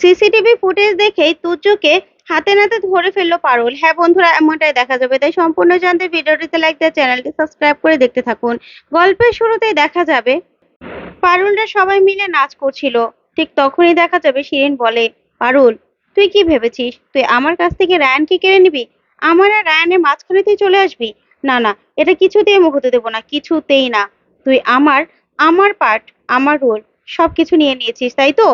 CCTV footage দেখেই তুজ্জকে হাতে নাতে ধরে ফেলল পারুল। হ্যাঁ বন্ধুরা, এমনটাই দেখা যাবে। তাই সম্পূর্ণ জানতে ভিডিওটিতে লাইক দিয়ে চ্যানেলটি সাবস্ক্রাইব করে দেখতে থাকুন। গল্পের শুরুতেই দেখা যাবে, পারুলরা সবাই মিলে নাচ করছিল। ঠিক তখনই দেখা যাবে শিরিন বলে, পারুল, তুই কি ভেবেছিস? তুই আমার কাছ থেকে রায়ানকে কেড়ে নিবি? আমার আর রায়ানের মাঝখানে তুই চলে আসবি? না না, এটা কিছুতেই আমি হতে দেবো না, কিছুতেই না। তুই আমার আমার পার্ট আমার রোল সবকিছু নিয়ে নিয়েছিস, তাই তো?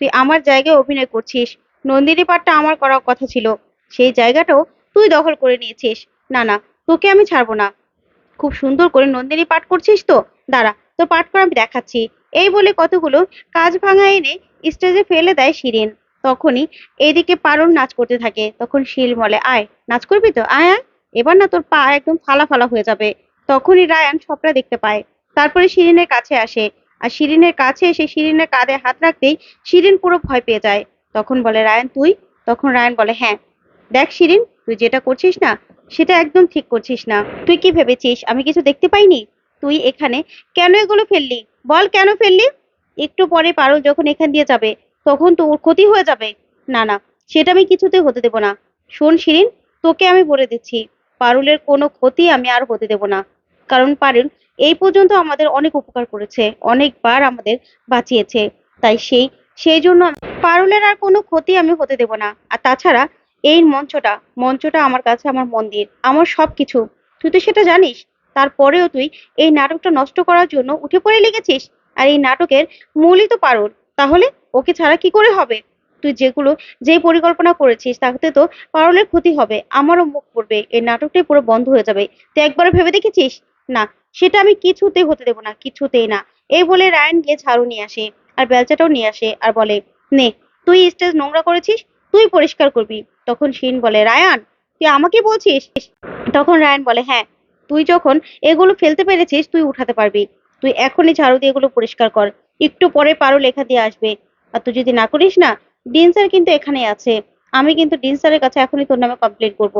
তুই আমার জায়গায় অভিনয় করছিস। নন্দিনী পাঠটা আমার করার কথা ছিল। সেই জায়গাটাও তুই দখল করে নিয়েছিস। না না, তোকে আমি ছাড়বো না। খুব সুন্দর করে নন্দিনী পাঠ করছিস তো? দাঁড়া, তোর পাঠ করে আমি দেখাচ্ছি। এই বলে কতগুলো কাজ ভাঙা এনে স্টেজে ফেলে দেয় শিরিন। তখনই এদিকে পারুল নাচ করতে থাকে। তখন শিল বলে, আয়, নাচ করবি তো? আয় আয়। এবার না তোর পা একদম ফালা ফালা হয়ে যাবে। তখনই রায়ান সবটা দেখতে পায়। তারপরে শিরিনের কাছে আসে। আর শিরিনের কাছে এসে শিরিনের কাঁধে হাত রাখতেই শিরিন পুরো ভয় পেয়ে যায়। তখন বলে, রায়ান, তুই? তখন রায়ান বলে হ্যাঁ। দেখ শিরিন, তুই যেটা করছিস না, সেটা একদম ঠিক করছিস না। তুই কি ভেবেছিস? আমি কিছু দেখতে পাইনি? তুই এখানে কেন এগুলো ফেললি? বল কেন ফেললি? একটু পরে পারুল যখন এখান দিয়ে যাবে, তখন তোর ক্ষতি হয়ে যাবে। না না, সেটা আমি কিছুতে হতে দেব না। শোন শিরিন, তোকে আমি বলে দিচ্ছি, পারুলের কোনো ক্ষতি আমি আর হতে দেব না। কারণ পারুল এই পর্যন্ত আমাদের অনেক উপকার করেছে, অনেকবার আমাদের বাঁচিয়েছে। তাই সেই সেই জন্য পারুলের আর কোনো ক্ষতি আমি হতে দেব না। আর তাছাড়া এই মঞ্চটা মঞ্চটা আমার কাছে আমার মন্দির, আমার সব কিছু তুই তো সেটা জানিস, তারপরেও তুই এই নাটকটা নষ্ট করার জন্য উঠে পড়ে লেগেছিস। আর এই নাটকের মূলই তো পারুল, তাহলে ওকে ছাড়া কি করে হবে? তুই যেগুলো যে পরিকল্পনা করেছিস, তাতে তো পারুলের ক্ষতি হবে, আমারও মুখ পড়বে, এই নাটকটাই পুরো বন্ধ হয়ে যাবে। তুই একবার ভেবে দেখেছিস? না সেটা আমি কিছুতেই হতে দেবো না, কিছুতেই না। এই বলে রায়ন গিয়ে ঝাড়ু নিয়ে আসে, আর বেলচাটাও নিয়ে আসে, আর বলে, নে, তুই স্টেজ নোংরা করেছিস, তুই পরিষ্কার করবি। তখন শিন বলে, রায়ান, তুই আমাকে বলছিস? তখন রায়ান বলে হ্যাঁ তুই যখন এগুলো ফেলতে পেরেছিস, তুই উঠাতে পারবি। তুই এখনই ঝাড়ু দিয়ে এগুলো পরিষ্কার কর, একটু পরে পারো লেখা দিয়ে আসবে। আর তুই যদি না করিস না, ডিন স্যার কিন্তু এখানে আছে। আমি কিন্তু ডিন স্যারের কাছে এখনই তোর নামে কমপ্লেন করব।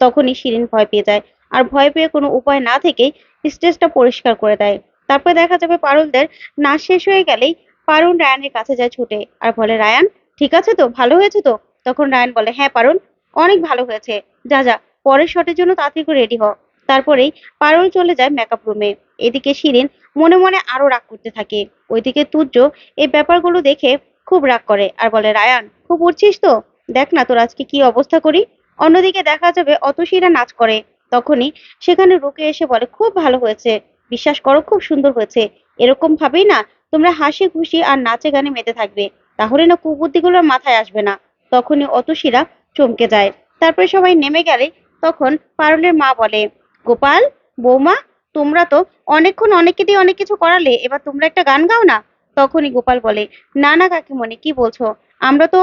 তখনই শিরিন ভয় পেয়ে যায়। আর ভয় পেয়ে কোনো উপায় না থেকেই স্টেজটা পরিষ্কার করে দেয়। তারপরে দেখা যাবে পারুলদের নাচ শেষ হয়ে গেলেই পারুল রায়ানের কাছে যায় ছুটে আর বলে, রায়ান, ঠিক আছে তো? ভালো হয়েছে তো? তখন রায়ান বলে হ্যাঁ পারুল, অনেক ভালো হয়েছে। যা যা, পরের শটের জন্য তাড়াতাড়ি করে রেডি হ। তারপরেই পারুল চলে যায় মেকআপ রুমে এদিকে শিরিন মনে মনে আরও রাগ করতে থাকে। ওইদিকে তুর্য এই ব্যাপারগুলো দেখে খুব রাগ করে আর বলে, রায়ান, খুব উঠছিস তো? দেখ না তোর আজকে কি অবস্থা করি? অন্যদিকে দেখা যাবে অতসীরা নাচ করে। তখনই সেখানে রুকে এসে বলে, খুব ভালো হয়েছে, বিশ্বাস করো খুব সুন্দর হয়েছে। এরকম ভাবেই না তোমরা হাসি খুশি আর নাচে গানে মেতে থাকবে। তাহলে না কুবুদ্ধিগুলো মাথায় আসবে না। তখনই অতসীরা চমকে যায়। তারপরে সবাই নেমে গেলে তখন পারুলের মা বলে, গোপাল, বৌমা, তোমরা তো অনেকক্ষণ অনেককে দিয়ে অনেক কিছু করালে, এবার তোমরা একটা গান গাও না? তখনই গোপাল বলে, না না কাকিমণি, কি বলছো? আমরা তো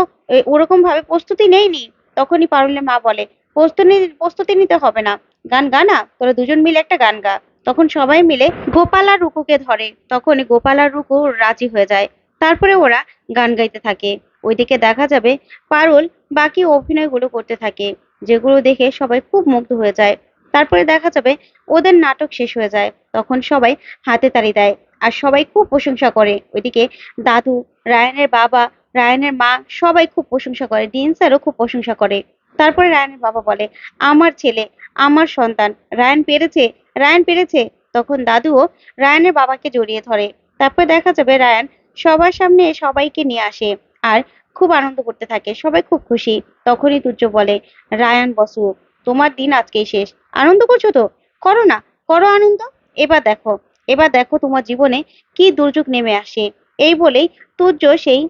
ওরকম ভাবে প্রস্তুতি নেইনি। তখনই পারুলের মা বলে, প্রস্তুতি প্রস্তুতি নিতে হবে না। গান গা না, তোরা দুজন মিলে একটা গান গা। তখন সবাই মিলে গোপাল আর রুকুকে ধরে। তখন গোপাল আর রুকু রাজি হয়ে যায়। তারপরে ওরা গান গাইতে থাকে। ওইদিকে দেখা যাবে পারুল বাকি অভিনয়গুলো করতে থাকে, যেগুলো দেখে সবাই খুব মুগ্ধ হয়ে যায়। তারপরে দেখা যাবে ওদের নাটক শেষ হয়ে যায়। তখন সবাই হাতে তালি দেয় আর সবাই খুব প্রশংসা করে। ওইদিকে দাদু, রায়নের বাবা, রায়নের মা সবাই খুব প্রশংসা করে। ডিন স্যারও খুব প্রশংসা করে। তারপরে রায়ানের বাবা বলে, আমার ছেলে আমার সন্তান। রায়ান পেরেছে রায়ান পেরেছে। তখন দাদুও রায়ানের বাবাকে জড়িয়ে ধরে। তারপর দেখা যাবে রায়ান সবার সামনে সবাইকে নিয়ে আসে আর খুব আনন্দ করতে থাকে, সবাই খুব খুশি। তখনই তুর্য বলে, রায়ান, বসু, তোমার দিন আজকেই শেষ। আনন্দ করছ তো? করো না, করো আনন্দ। এবার দেখো এবার দেখো তোমার জীবনে কি দুর্যোগ নেমে আসে। এই বলেই তুর্য সেই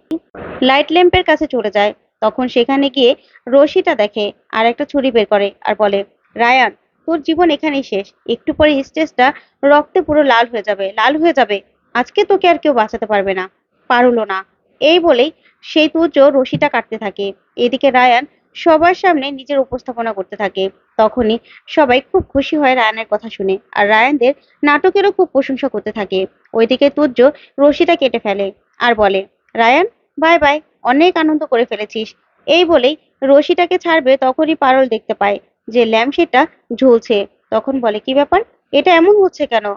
লাইট ল্যাম্পের কাছে চলে যায়। তখন সেখানে গিয়ে রশিটা দেখে আর একটা ছুরি বের করে আর বলে রায়ান, তোর জীবন এখানেই শেষ। একটু পরে স্টেজটা রক্তে পুরো লাল হয়ে যাবে, লাল হয়ে যাবে। আজকে তোকে আর কেউ বাঁচাতে পারবে না, পারল না। এই বলেই সেই তুর্য রশিটা কাটতে থাকে। এদিকে রায়ান সবার সামনে নিজের উপস্থাপনা করতে থাকে। তখনই সবাই খুব খুশি হয় রায়ানের কথা শুনে। আর রায়ানদের নাটকেরও খুব প্রশংসা করতে থাকে। ওইদিকে তুর্য রশিটা কেটে ফেলে আর বলে, রায়ান বাই বাই অনেক আনন্দ করে ফেলেছিস। এই বলেই রশিটাকে ছাড়বে তখনই পারল দেখতে পায়। যে ল্যাম্পশেডটা ঝুলছে। তখন বলে, কি ব্যাপার? এটা এমন হচ্ছে কেন?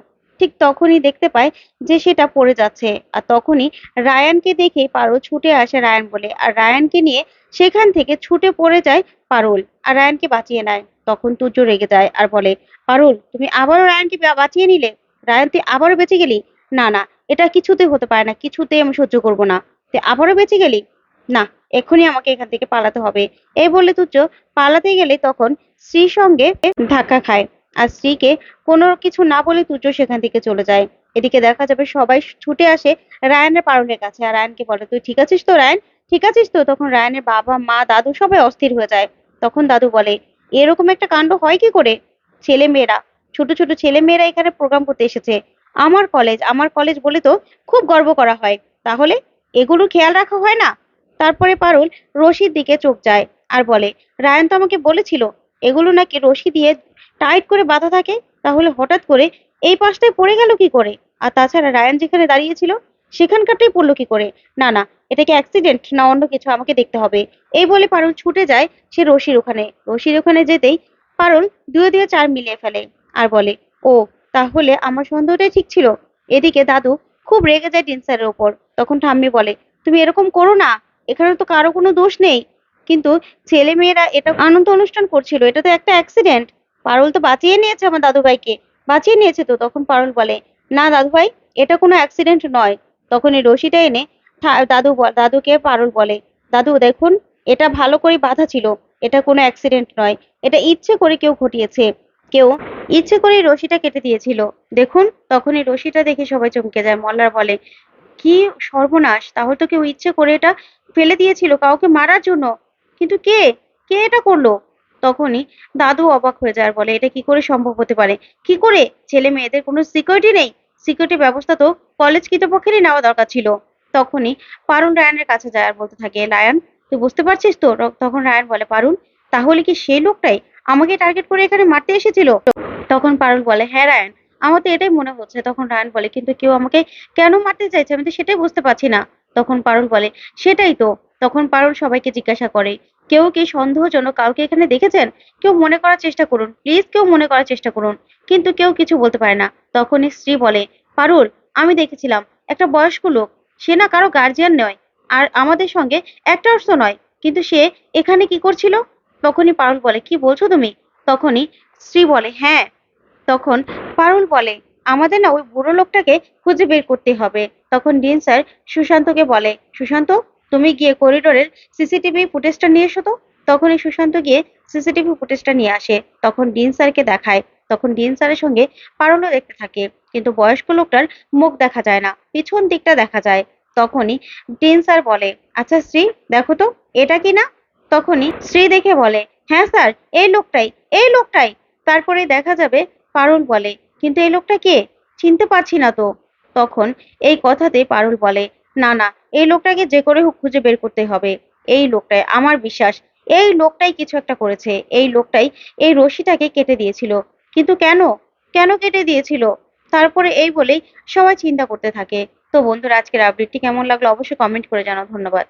ঠিক তখনই দেখতে পায় যে সেটা পড়ে যাচ্ছে। আর তখনই রায়ানকে দেখে পারুল ছুটে আসে রায়ান বলে। আর রায়ানকে নিয়ে সেখান থেকে ছুটে পড়ে যায় পারুল। আর রায়ানকে বাঁচিয়ে নেয়। তখন তুর্য রেগে যায় আর বলে, পারুল, তুমি আবারও রায়ানকে বাঁচিয়ে নিলে? রায়ান, তুই আবারও বেঁচে গেলি? না না, এটা কিছুতে হতে পারে না। কিছুতেই আমি সহ্য করব না। তুই আবারও বেঁচে গেলি? না এক্ষুনি আমাকে এখান থেকে পালাতে হবে। এই বলে তুচ্ছ পালাতে গেলে তখন স্ত্রীর সঙ্গে ধাক্কা খায়। আর স্ত্রীকে কোনো কিছু না বলে তুচ্ছ সেখান থেকে চলে যায়। এদিকে দেখা যাবে সবাই ছুটে আসে রায়ানের পারুলের কাছে। আর রায়ানকে বলে, তুই ঠিক আছিস তো রায়ান? ঠিক আছিস তো? তখন রায়ানের বাবা, মা, দাদু সবাই অস্থির হয়ে যায়। তখন দাদু বলে, এরকম একটা কাণ্ড হয় কি করে? ছেলে মেয়েরা ছোট ছোট ছেলে মেয়েরা এখানে প্রোগ্রাম করতে এসেছে। আমার কলেজ আমার কলেজ বলে তো খুব গর্ব করা হয়। তাহলে এগুলো খেয়াল রাখা হয় না? তারপরে পারুল রশির দিকে চোখ যায় আর বলে, রায়ান তো আমাকে বলেছিল, এগুলো নাকি রশি দিয়ে টাইট করে বাঁধা থাকে, তাহলে হঠাৎ করে এই পাশটায় পড়ে গেল কি করে? আর তাছাড়া রায়ান যেখানে দাঁড়িয়েছিল, সেখানকারটাই পড়ল কি করে? না না, এটা কি অ্যাক্সিডেন্ট না অন্য কিছু? আমাকে দেখতে হবে। এই বলে পারুল ছুটে যায় সে রশির ওখানে। রশির ওখানে যেতেই পারুল দুয়ে দুয়ে চার মিলিয়ে ফেলে আর বলে, ও, তাহলে আমার সন্দেহটাই ঠিক ছিল? এদিকে দাদু খুব রেগে যায় ডিনসারের ওপর। তখন ঠাম্মি বলে, তুমি এরকম করো না এখানে তো কারও কোনো দোষ নেই। কিন্তু ছেলে মেয়েরা এটা আনন্দ অনুষ্ঠান করছিল, এটা তো একটা অ্যাক্সিডেন্ট পারুল তো বাঁচিয়ে নিয়েছে আমার দাদু ভাইকে বাঁচিয়ে নিয়েছে তো, তখন পারুল বলে, না দাদু ভাই এটা কোনো অ্যাক্সিডেন্ট নয়। তখন এই রশিটা এনে দাদু দাদুকে পারুল বলে, দাদু, দেখুন, এটা ভালো করে বাঁধা ছিল, এটা কোনো অ্যাক্সিডেন্ট নয়। এটা ইচ্ছে করে কেউ ঘটিয়েছে। কেউ ইচ্ছে করে রশিটা কেটে দিয়েছিল। দেখুন, তখন এই রশিটা দেখে সবাই চমকে যায়। মল্লার বলে কি সর্বনাশ? তাহলে তো কেউ ইচ্ছে করে এটা ফেলে দিয়েছিল কাউকে মারার জন্য। কিন্তু কে? কে এটা করল? তখনই দাদু অবাক হয়ে যায় বলে, এটা কি করে সম্ভব হতে পারে? কি করে? ছেলে মেয়েদের কোনো সিকিউরিটি নেই? সিকিউরিটি ব্যবস্থা তো কলেজ কর্তৃপক্ষেরই নেওয়া দরকার ছিল। তখনই পারুন রায়ানের কাছে যায় আর বলতে থাকে, রায়ান, তুই বুঝতে পারছিস তো? তখন রায়ান বলে পারুন তাহলে কি সেই লোকটাই আমাকে টার্গেট করে এখানে মারতে এসেছিল? তখন পারুল বলে হ্যাঁ রায়ান আমার তো এটাই মনে হচ্ছে। তখন রায়ান বলে, কিন্তু কেউ আমাকে কেন মারতে চাইছে? আমি তো সেটাই বুঝতে পারছি না। তখন পারুল বলে, সেটাই তো। তখন পারুল সবাইকে জিজ্ঞাসা করে, কেউ কি সন্দেহজনক কাউকে এখানে দেখেছেন? কেউ মনে করার চেষ্টা করুন প্লিজ কেউ মনে করার চেষ্টা করুন। কিন্তু কেউ কিছু বলতে পারে না। তখনই স্ত্রী বলে, পারুল, আমি দেখেছিলাম, একটা বয়স্ক লোক। সে না কারও গার্জিয়ান নয়, আর আমাদের সঙ্গে একটা অর্থ নয়। কিন্তু সে এখানে কি করছিল? তখনই পারুল বলে, কি বলছো তুমি? তখনই স্ত্রী বলে হ্যাঁ তখন পারুল বলে, আমাদের না ওই বুড়ো লোকটাকে খুঁজে বের করতে হবে। তখন ডিন স্যার সুশান্তকে বলে, সুশান্ত, তুমি গিয়ে করিডোরের সিসিটিভি ফুটেজটা নিয়ে এসো তো। তখনই সুশান্ত গিয়ে সিসিটিভি ফুটেজটা নিয়ে আসে। তখন ডিন স্যারকে দেখায়। তখন ডিন স্যারের সঙ্গে পারুলও দেখতে থাকে। কিন্তু বয়স্ক লোকটার মুখ দেখা যায় না, পিছন দিকটা দেখা যায়। তখনই ডিন স্যার বলে আচ্ছা শ্রী দেখো তো, এটা কি না? তখনই শ্রী দেখে বলে হ্যাঁ স্যার, এই লোকটাই এই লোকটাই। তারপরে দেখা যাবে পারুল বলে, কিন্তু এই লোকটা কে? চিনতে পারছি না তো। তখন এই কথাতে পারুল বলে, না না, এই লোকটাকে যে করে হোক খুঁজে বের করতে হবে। এই লোকটাই আমার বিশ্বাস। এই লোকটাই কিছু একটা করেছে। এই লোকটাই এই রশিটাকে কেটে দিয়েছিল। কিন্তু কেন? কেন কেটে দিয়েছিল? তারপরে এই বলেই সবাই চিন্তা করতে থাকে। তো বন্ধুরা, আজকের আপডেটটি কেমন লাগল অবশ্যই কমেন্ট করে জানাও। ধন্যবাদ।